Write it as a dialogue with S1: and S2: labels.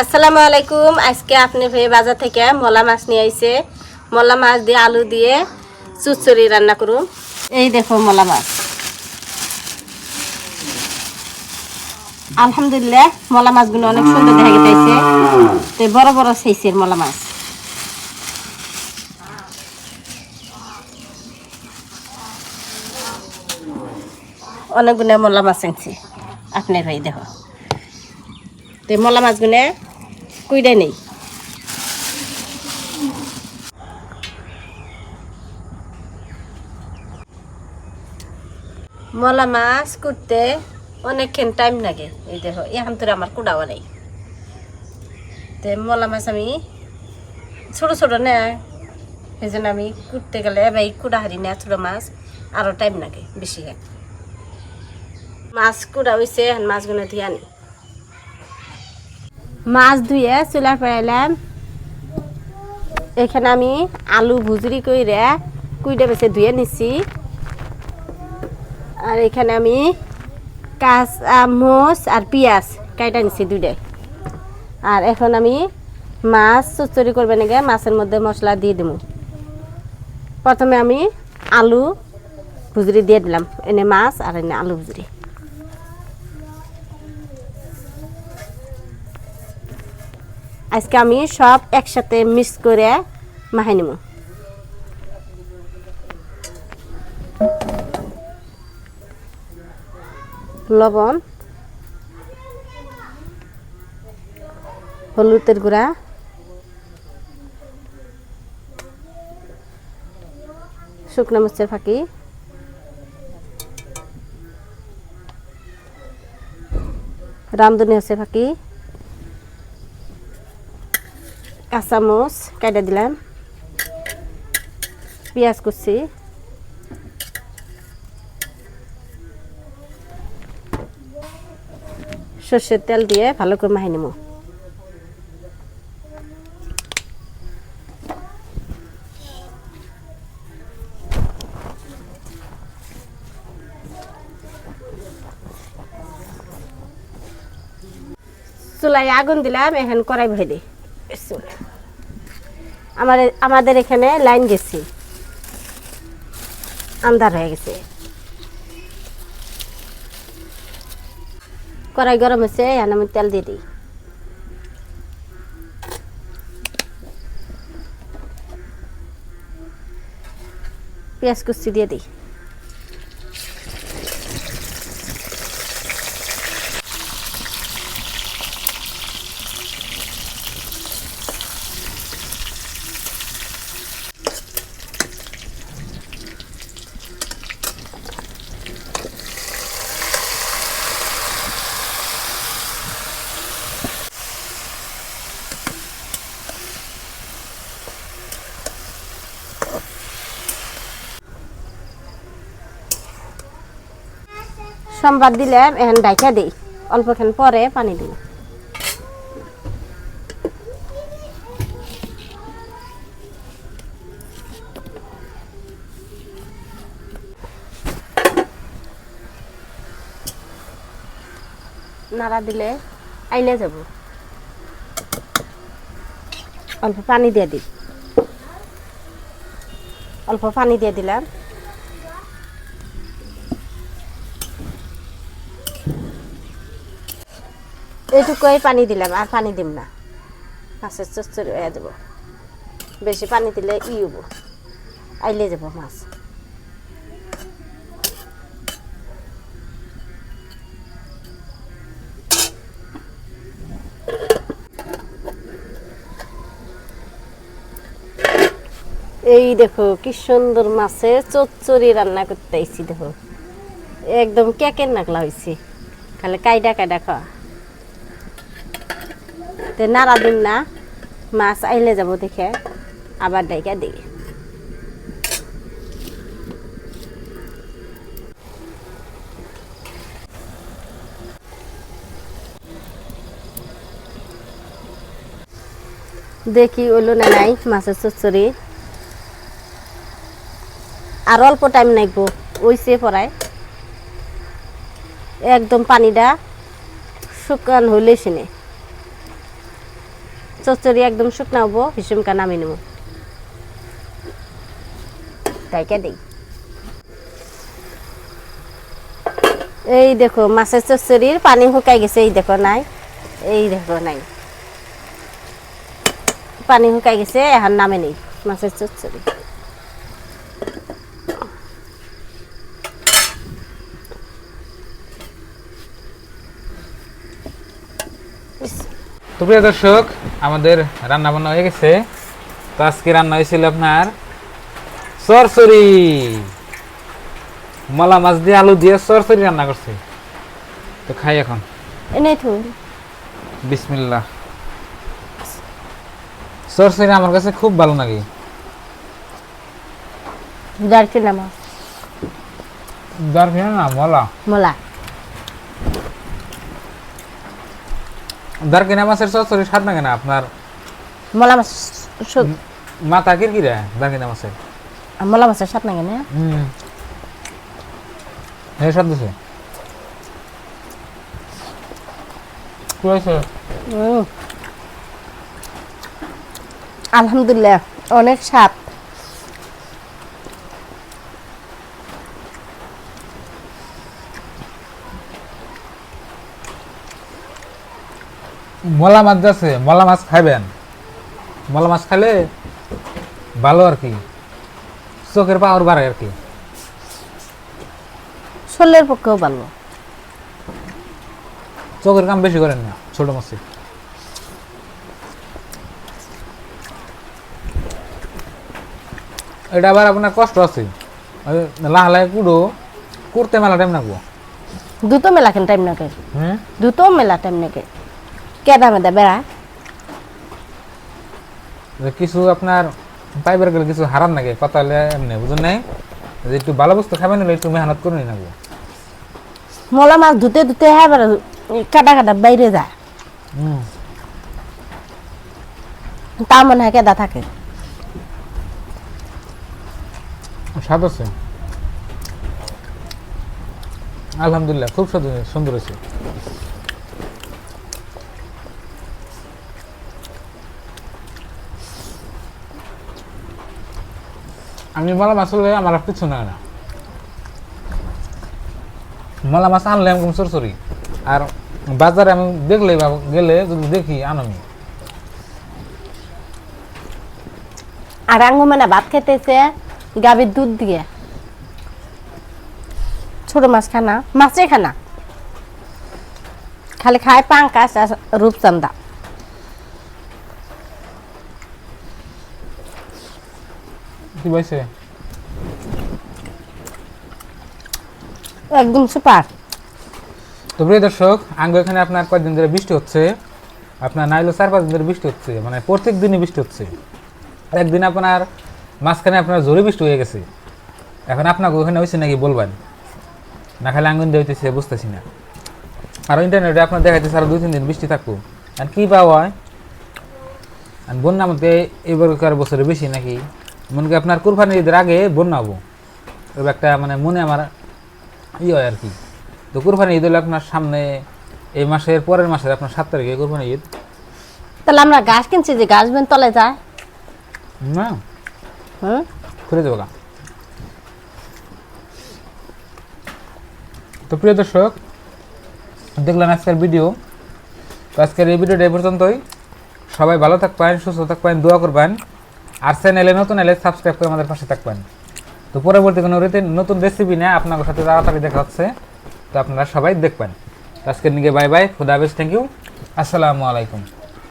S1: আসসালামু আলাইকুম। আজকে আপনি ভাই বাজার থেকে মলা মাছ নিয়ে আইছে। মলা মাছ দিয়ে আলু দিয়ে চুচড়ি রান্না করুন এই দেখো মলা মাছ। আলহামদুলিল্লাহ, মলা মাছগুলো অনেক সুন্দর দেখা গেছে। বড় বড় সাইজের মলা মাছ। অনেকগুলো মলা মাছ আনছি আপনার ভাই দেখো। তো মলা মাছগুলো কুইডে নেই। মলা মাছ কুটতে অনেকক্ষণ টাইম লাগে। এই দেখো এখন তো আমার কুড়াও নেই। তো মলা মাছ আমি ছোট ছোট না সেই জন্য আমি কুটতে গেলে এবার কুড়া হারি না, ছোট মাছ আরও টাইম লাগে বেশি। মাছ কুড়া হয়েছে মাছগুলো দিয়ে আনি। মাছ ধুয়ে চুলা পেলাম এখানে আমি আলু ভুজরি কইরে কুইডে বেছে ধুয়ে নিছি। আর এখানে আমি কাঁচা মোচ আর পেঁয়াজ কাইটা নিছি দুইটাই। আর এখন আমি মাছ চচ্চড়ি করবে নাকি মাছের মধ্যে মশলা দিয়ে দেবো প্রথমে আমি আলু ভুজরি দিয়ে দিলাম, এনে মাছ আর এনে আলু ভুজরি আজকে আমি সব একসাথে মিক্স করে মাখাই নেব। লবণ, হলুদের গুঁড়া, শুকনো মরিচের ফাঁকি রামদনি হচ্ছে ফাঁকি কাঁচামচ কেটে দিলাম। পেঁয়াজ কুচি। সর্ষের তেল দিয়ে ভালো করে মাহি নেব। চুলায় আগুন দিলাম, এখন কড়াই দিই। বিসমিল্লাহ। আমার, আমাদের এখানে লাইন গেছে। আন্ধার হয়ে গেছে। কড়াই গরম হয়েছে, এখন আমি তেল দিয়ে দিই। পেঁয়াজ কুচি দিয়ে দিই। সোমবার দিলাম এখন ডাইকা দিই। অল্পক্ষণ পরে পানি দিই। নাড়া দিলে আইলে যাব। অল্প পানি দিয়ে দিই। অল্প পানি দিয়ে দিলাম। এইটুকুই পানি দিলাম, আর পানি দিম না। মাছের চচ্চড়ি হয়ে যাব। বেশি পানি দিলে ই হব। আইলে যাব মাছ। এই দেখো, কি সুন্দর মাছের চচ্চড়ি রান্না করতে দেখো। একদম কেকের নাকলা হয়েছে খালি কায়দা কায়দা খাওয়া। তে নাড়া দিন না। মাছ আইলে যাব দেখে, আবার ডাইকা দিই দেখি ওলো না নাই মাছের চচ্চড়ি। আর অল্প টাইম নাইবো, ওইসে পড়ায়। একদম পানিটা শুকান হইলে সিনে চচ্চড়ি একদম শুকনা হব হিসুমকা নামিয়ে নেব। তাই কে দিই। এই দেখো, মাছের চচ্চড়ির পানি শুকাই গেছে, এই দেখো নাই, এই দেখো নাই। পানি শুকাই গেছে, এখন নামে নেই মাছের চচ্চড়ি।
S2: তো প্রিয় দর্শক আমাদের রান্না বান্না হয়ে গেছে। তো আজকে রান্না হয়েছিল আপনার সরসরি মলা মাছ দিয়ে আলু দিয়ে সরসরি রান্না করছে। তো খাই এখন। বিসমিল্লাহ। সরসরি আমার কাছে খুব ভালো লাগে।
S1: দারচিনা মাছ।
S2: দারকিনা না মলা।
S1: মোলা।
S2: দারকিনা মাছের সরসরি স্বাদ না আপনার
S1: মোলা মাছ
S2: মাথা কিরকিরা দারকিনা মাছের?
S1: মোলা মাছের নাগে না
S2: হুম। হ্যাঁ স্বাদ দিছে।
S1: আলহামদুলিল্লাহ অনেক স্বাদ।
S2: মলা মাছ আছে মলা মাছ খাইবেন? মলা মাছ খাইলে ভালো আর কি চোখের পাওয়ার বাড়ে আর কি।
S1: শরীরের পক্ষেও ভালো।
S2: চোখের কাম বেশি করেন না ছোট মাছে। এটা আবার আপনার কষ্ট আছে। ওই লাহা লাহে কুড়ো করতে মেলা টাইম লাগবো
S1: দুটো মেলা কেন টাইম নাকে দুটো মেলা টাইম নাকে কেদা মেদা বেড়া?
S2: কিছু আপনার পাইবার গেলে কিছু হারান নাকি? কথা হলে এমনি বুঝুন নাই? যে একটু ভালো বস্তু খাবেন হলে একটু মেহনত করে লাগবো
S1: মোলা মাছ ধুতে ধুতে হ্যাঁ কাটা কাটা বাইরে যায় তা মনে হয় কেদা থাকে।
S2: স্বাদ আছে? আলহামদুলিল্লাহ খুব সুন্দর সুন্দর আমি মলা মাছ হলে আমার আর কিছু না না। মলা মাছ আনলে আমি সরসরি আর বাজারে আমি দেখলে গেলে যদি দেখি আনমি
S1: আর আঙ্গু মানে ভাত খেতেছে, গাভীর দুধ দিয়ে। ছোট মাছ খানা, মাছে খানা। খালি খায় পাঙ্কাশ আর রূপচান্দা
S2: কি
S1: একদম সুপার।
S2: তো প্রিয় দর্শক আঙ্গ এখানে আপনার কয়েকদিন ধরে বৃষ্টি হচ্ছে। আপনার নাইলো চার পাঁচ দিন ধরে বৃষ্টি হচ্ছে মানে প্রত্যেক দিনই বৃষ্টি হচ্ছে। একদিন আপনার মাঝখানে আপনার জোরে বৃষ্টি হয়ে গেছে। এখন আপনাকে ওখানে হয়েছে নাকি বলবেন? না খালি আঙ্গুন দিয়ে হইতেছে বুঝতেছি না। আর ইন্টারনেটে আপনার দেখাইতেছে আরও দুই তিন দিন বৃষ্টি থাকব। আর কি পাওয়া হয়? আর বন্যা মধ্যে এবারকার বছরে বেশি নাকি? মনে আপনার কুরবানি ঈদের আগে বন্যা হব এবার একটা মানে মনে আমার ই হয় আর কি তো কুরবানি ঈদ হলো আপনার সামনে এই মাসের পরের মাসের আপনার সাত তারিখে কুরবানি ঈদ।
S1: তাহলে আমরা গাছ কিনছি যে গাছ বেন তলে যায়।
S2: না।
S1: হুম?
S2: খুলে দেবো গা। তো প্রিয় দর্শক দেখলাম আজকের ভিডিও। তো আজকের এই ভিডিওটা এই পর্যন্তই। সবাই ভালো থাকবেন সুস্থ থাকবেন দোয়া করবেন। আর চ্যানেলে নতুন এলে সাবস্ক্রাইব করে আমাদের পাশে থাকবেন। তো পরবর্তী কোনো রীতি নতুন রেসিপি নিয়ে আপনাদের সাথে তাড়াতাড়ি দেখা হচ্ছে, তো আপনারা সবাই দেখবেন। আজকে আজকের নিকে বাই বাই খুদা হাফেজ থ্যাংক ইউ আসসালামু আলাইকুম।